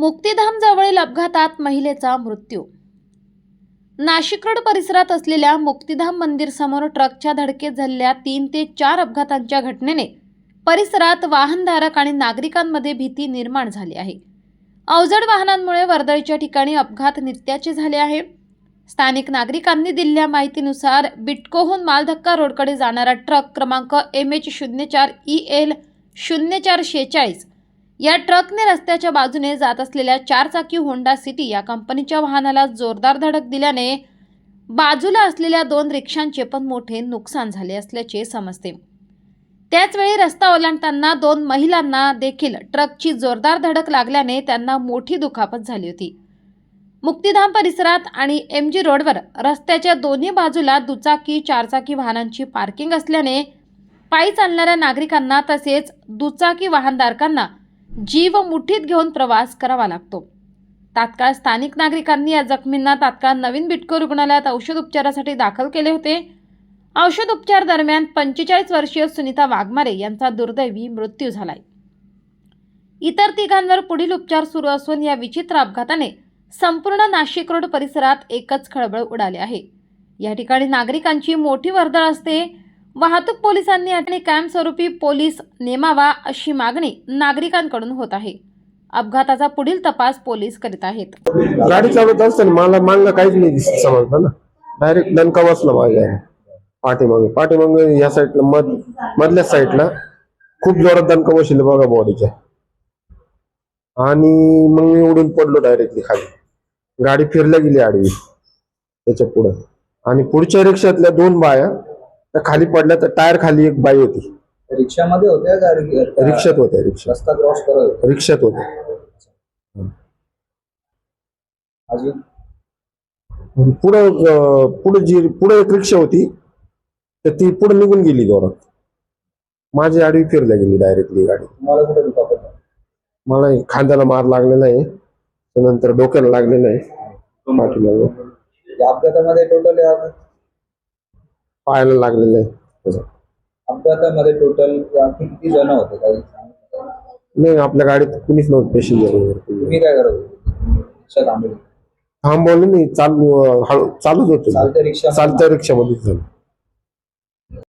मुक्तीधाम जवळील अपघातात महिलेचा मृत्यू. नाशिक रोड परिसरात असलेल्या मुक्तीधाम मंदिर समोर ट्रकच्या धडकेत झालेल्या तीन ते चार अपघातांच्या घटनेने परिसरात वाहनधारक आणि नागरिकांमध्ये भीती निर्माण झाली आहे. अवजड वाहनांमुळे वर्दळीच्या ठिकाणी अपघात नित्याचे झाले आहे. स्थानिक नागरिकांनी दिलेल्या माहितीनुसार बिटकोहून मालधक्का रोडकडे जाणारा ट्रक क्रमांक एम एच शून्य चार ई एल शून्य चार शेहेचाळीस या ट्रकने रस्त्याच्या बाजूने जात असलेल्या चारचाकी होंडा सिटी या कंपनीच्या वाहनाला जोरदार धडक दिल्याने बाजूला असलेल्या दोन रिक्षांचे पण मोठे नुकसान झाले असल्याचे समजते. त्याचवेळी रस्ता ओलांडताना दोन महिलांना देखील ट्रकची जोरदार धडक लागल्याने त्यांना मोठी दुखापत झाली होती. मुक्तिधाम परिसरात आणि एम जी रोडवर रस्त्याच्या दोन्ही बाजूला दुचाकी चारचाकी वाहनांची पार्किंग असल्याने पायी चालणाऱ्या नागरिकांना तसेच दुचाकी वाहनधारकांना जीव मुठीत घेऊन प्रवास करावा लागतो. तात्काळ स्थानिक नागरिकांनी या जखमींना तात्काळ नवीन बिटको रुग्णालयात औषध उपचारासाठी दाखल केले होते. औषध उपचार दरम्यान पंचेचाळीस वर्षीय सुनीता वाघमारे यांचा दुर्दैवी मृत्यू झालाय. इतर तिघांवर पुढील उपचार सुरू असून या विचित्र अपघाताने संपूर्ण नाशिक रोड परिसरात एकच खळबळ उडाली आहे. या ठिकाणी नागरिकांची मोठी वर्दळ असते. वाहतूक पोलिसांनी आणि कायमस्वरूपी पोलीस नेमावा अशी मागणी नागरिकांकडून होत आहे. अपघाताचा पुढील तपास पोलीस करीत आहेत. गाडी चालवत असताना मला मागणं काहीच नाही दिसत समजलं ना. डायरेक्ट दणका बसला माझ्या पाठीमागे. पाठीमागे या साईडला मध मधल्या साईडला खूप जोरात दणका बसले बघा बॉडीच्या आणि मग मी उडून पडलो डायरेक्टली खाली. गाडी फिरल्या गेली आडवी. त्याच्या पुढं. आणि पुढच्या रिक्षातल्या दोन बाया त्या खाली पडल्या तर टायर खाली एक बाई होती. रिक्षामध्ये होत्या का? रिक्षात होत्या रिक्षा रस्ता क्रॉस करत होत्या? रिक्षात होत्या. अजून? पुढं अं, पुढं जी पुढे एक रिक्षा होती तर ती पुढे निघून गेली जोरात. माझी आडवी फिरल्या गेली डायरेक्टली गाडी. तुम्हाला कुठे दुखापत आहे? मला खांद्याला मार लागलेला आहे त्यानंतर डोक्याला लागलेला आहे. पाठीमागं. या अपघातामध्ये टोटल पायाला लागलेलं आहे. अपघातामध्ये टोटल किती जण होते? काही? नाही आपल्या गाडीत कुणीच नव्हतं पॅसेंजर वगैरे. तुम्ही काय करत होते? थांबवलं. नाही चालू हळू चालूच होतं. चालत्या रिक्षा चालत्या रिक्षामध्येच झालं.